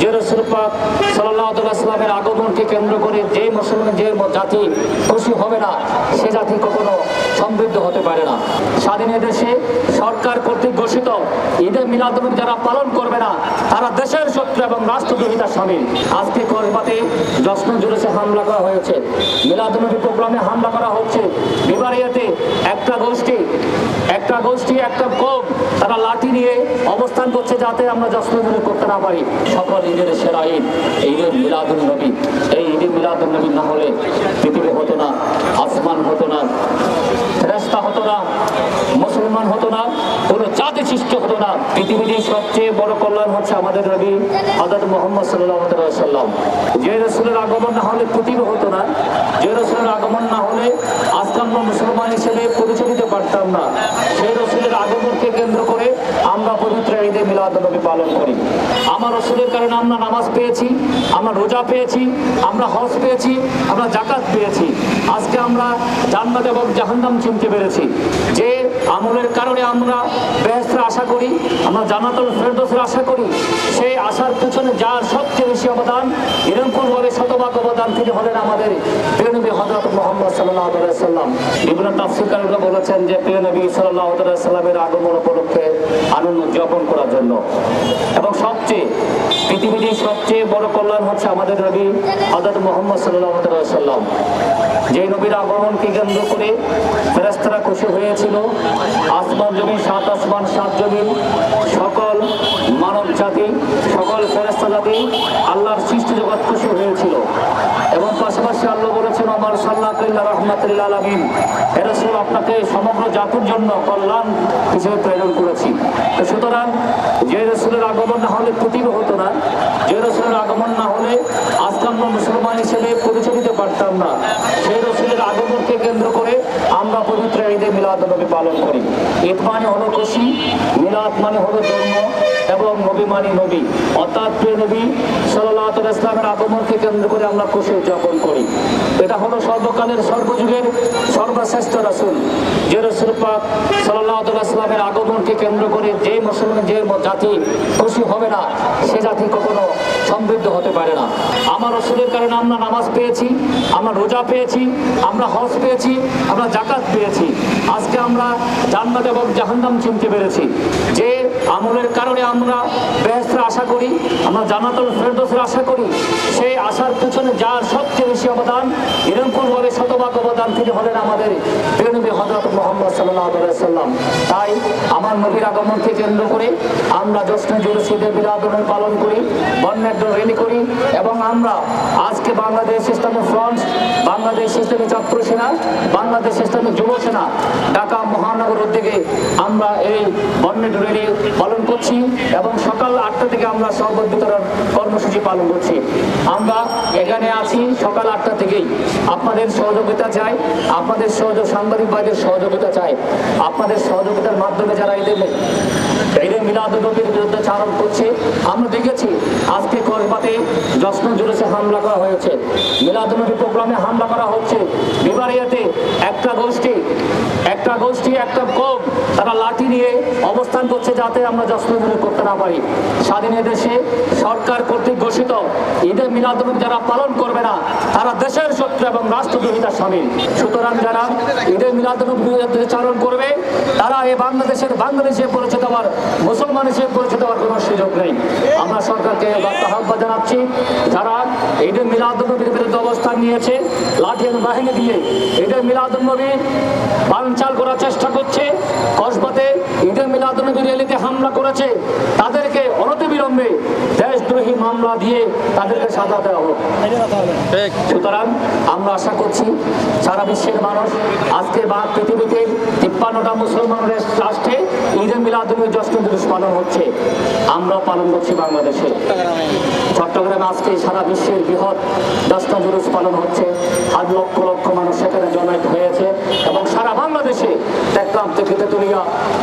যে রসুল পাক আগমনকে কেন্দ্র করে যে মুসলমান, যে জাতি খুশি হবে না, সে জাতি কখনো সমৃদ্ধ হতে পারে না। স্বাধীন দেশে সরকার কর্তৃক ঘোষিত ঈদের মিলাদুল যারা পালন করবে না, তারা দেশের শত্রু এবং রাষ্ট্রদ্রোহিতার সামিল। আজকে করবাতে জশ্ন জুলুসে হামলা করা হয়েছে। মিলাদুলনবী প্রোগ্রামে হামলা করা হচ্ছে। বিবারিয়াতে একটা গোষ্ঠী একটা গোষ্ঠী, একটা কোপ তারা লাঠি নিয়ে অবস্থান করছে যাতে আমরা জশ্ন জুলুস করতে না পারি। সকল ঈদের সেরা ঈদ এই ঈদের মিলাদুল নবী। এই ঈদের মিলাদুল নবী না হলে পৃথিবী হতো না, আসমান হতো না ফেরেস্তা হতো না, মুসলমান হতো না, কোনো জাতি সৃষ্টি হতো না। পৃথিবীর সবচেয়ে বড় কল্যাণ হচ্ছে আমাদের নবী হজরত মোহাম্মদ সাল্লাহ সাল্লাম যে রসুলের আগমন না হলে পৃথিবী হতো না, যে রসুলের আগমন না হলে আজকে আমরা মুসলমান হিসেবে পরিচয় দিতে পারতাম না সেই রসুলের আগমনকে কেন্দ্র করে আমরা পবিত্র ঈদে মিলাদ নবী পালন করি। আমার রসুলের কারণে আমরা নামাজ পেয়েছি, আমরা রোজা পেয়েছি, আমরা হজ পেয়েছি, আমরা জাকাত পেয়েছি। আজকে আমরা জান্নাত এবং জাহান্নাম চিনতে পেরেছি। যে আমলের কারণে আমরা বেহেস্তের আশা করি, আমরা জান্নাতুল ফেরদৌসের আশা করি, সেই আশার পিছনে যার সবচেয়ে বেশি অবদান নিরঙ্কুলভাবে শতভাগ অবদান তিনি হলেন আমাদের প্রিয়নবী হজরত মোহাম্মদ সাল্লাহ সাল্লাম বিভিন্ন তাফসিকাররা বলেছেন যে প্রিয়নবী সাল্লাহ সাল্লামের আগমন উপলক্ষে আনন্দ উদযাপন করার জন্য। এবং সবচেয়ে পৃথিবীর সবচেয়ে বড় কল্যাণ হচ্ছে আমাদের নবী হজরত মোহাম্মদ সাল্লাম যে নবীর আগমনকে কেন্দ্র করে ফেরাস্তারা খুশি হয়েছিল। আসমান জমি সাত আসমান, সাত জমিন, সকল মানব জাতি সকল ফেরাস্তা জাতি আল্লাহর সৃষ্টি জগৎ খুশি বলেছেন আমার সাল্লাহ রহমতুল্লাহ আলমিন। এরসুল আপনাকে সমগ্র জাতির জন্য কল্যাণ হিসেবে প্রেরণ করেছি। সুতরাং যে রসুলের আগমন না হলে পৃথিবী হতো না, যে রসুলের আগমন না হলে আজকে আমরা মুসলমান হিসেবে পরিচালিত পারতাম না। সেই রসুলের আগমনকে কেন্দ্র করে আমরা পবিত্র ঈদে মিলাদ নবী পালন করি। ঈদ মানে হলো খুশি, মিলাদ মানে হলো জন্ম এবং নবী মানে নবী। অর্থাৎ প্রিয় নবী সাল্লাহ ইসলামের আগমনকে কেন্দ্র করে আমরা খুশি উদযাপন করি। এটা হলো সর্বকালের সর্বযুগের সর্বশ্রেষ্ঠ রাসুল, যে রসুল পাক সাল্লাহ ইসলামের আগমনকে কেন্দ্র করে যে মুসলমান, যে জাতি খুশি হবে না, সে জাতি কখনো সমৃদ্ধ হতে পারে না। আমার রসুলের কারণে আমরা নামাজ পেয়েছি, আমরা রোজা পেয়েছি, আমরা হজ পেয়েছি, আমরা জাকাত পেয়েছি। আজকে আমরা জান্নাত এবং জাহান্নাম চিনতে পেরেছি। যে আমলের কারণে আমরা বেহেস্তের আশা করি, আমরা জান্নাতুল ফেরদোসের আশা করি, সেই আশার পেছনে যার সবচেয়ে নিরঙ্কুলভাবে শতভাগ অবদান তিনি হলেন আমাদের প্রিয়নবী হজরত মোহাম্মদ সাল্লাহ সাল্লাম তাই আমার নবীর আগমনকে কেন্দ্র করে আমরা জ্যৈষ্ঠ জুলুসিদের বিরাদনের পালন করি বর্ণাঢ্য রেলি করি এবং আমরা আজকে বাংলাদেশ ইসলামী ফ্রন্ট, বাংলাদেশ ইসলামী ছাত্র সেনা, বাংলাদেশ ইসলামী যুব সেনা, ঢাকা মহানগর উদ্যোগে আমরা এই বর্ণাঢ্য রেলি পালন করছি এবং সকাল আটটা থেকে আমরা শরবত বিতরণ কর্মসূচি পালন করছি। আমরা এখানে আছি সকাল আটটা থেকেই। আপনাদের সহযোগিতা চাই, আপনাদের সহযোগ সাংবাদিক ভাইদের সহযোগিতা চাই। আপনাদের সহযোগিতার মাধ্যমে যারা এদের ঈদের মিলাদ নবীর বিরুদ্ধে চারণ করছে, আমরা দেখেছি আজকে করবাতে জশ্ন জুলুসে হামলা করা হয়েছে। মিলাদ নবী প্রোগ্রামে হামলা করা হচ্ছে। বিবারিয়াতে একটা গোষ্ঠী একটা গোষ্ঠী, একটা কোপ তারা লাঠি নিয়ে অবস্থান করছে যাতে আমরা জশ্ন জুলুস করতে না পারি। স্বাধীন দেশে সরকার কর্তৃক ঘোষিত ঈদের মিলাদ যারা পালন করবে না, তারা দেশের শত্রু এবং রাষ্ট্রদ্রোহিতার সামিল। সুতরাং যারা ঈদের মিলাদ চারণ করবে, তারা এই বাংলাদেশের বাংলাদেশে পরিচিত হওয়ার, মুসলমান হিসেবে পরিচিত হওয়ার কোনো সুযোগ নেই। আমরা সরকারকে আহ্বান জানাচ্ছি, যারা ঈদের মিলাদ বিরুদ্ধে অবস্থান নিয়েছে লাঠিয়ান বাহিনী দিয়ে ঈদের মিলাদ নবী বানচাল করার চেষ্টা করছে কসবাতে ঈদে মিলাদ নবী র্যালিতে হামলা করেছে। তাদেরকে অনতিবিলম্বে দেশদ্রোহী মামলা দিয়ে তাদেরকে সাজা দেওয়া হোক। সুতরাং আমরা আশা করছি সারা বিশ্বের মানুষ আজকে বা পৃথিবীতে তিপ্পান্নটা মুসলমানের রাষ্ট্রে ঈদে দিবস পালন হচ্ছে। আমরা পালন করছি বাংলাদেশে। চট্টগ্রামে আজকে সারা বিশ্বের বৃহৎ পালন হচ্ছে। আজ লক্ষ লক্ষ মানুষ সেখানে জমায়েত হয়েছে এবং সারা বাংলাদেশে টেকনাম থেকে তেতুলিয়া,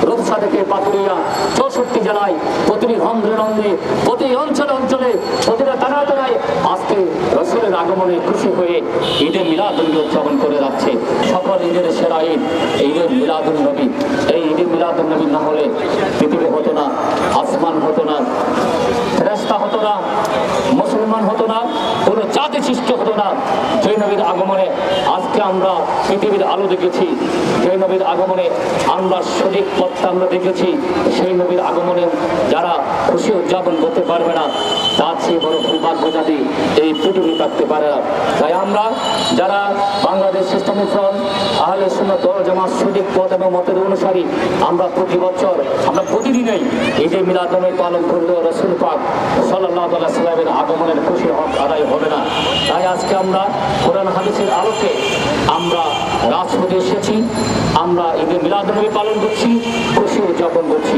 রূপসা থেকে চৌষট্টি জেলায় প্রতিটি রন্ধ্রে রন্ধ্রে প্রতি অঞ্চলে অঞ্চলে আজকে রসুলের আগমনে খুশি হয়ে ঈদের মিলাদুল উদযাপন করে যাচ্ছে। সকল ঈদের সেরা ঈদ ঈদের মিলাদুল নবী এই ঈদের মিলাদুল নবী না হলে পৃথিবী হতো না, আসমান হতো না ফেরেস্তা হতো না নষ্ট হতো না যে নবীর আগমনে আজকে আমরা পৃথিবীর আলো দেখেছি যে নবীর আগমনে আমরা সঠিক পথটা আমরা দেখেছি, সেই নবীর আগমনে যারা খুশি উদযাপন করতে পারবে না তার চেয়ে বড় দুর্ভাগ্য জাতি এই পৃথিবী থাকতে পারে। না তাই আমরা যারা বাংলাদেশ ইসলামী ফ্রন্ট আহলে সুন্নাত ওয়াল জামাত সঠিক পথ এবং মতের অনুসারী, আমরা প্রতি বছর, আমরা প্রতিদিনই এই যে মিলাদমে পালন করলেও রসুল পাক সাল্লাহ সাল্লামের আগমনের খুশি হক আদায় হবে না। তাই আজকে আমরা কোরআন হাদিসের আলোকে আমরা রাজপথে এসেছি, আমরা ঈদে মিলাদমে পালন করছি খুশি উদযাপন করছি।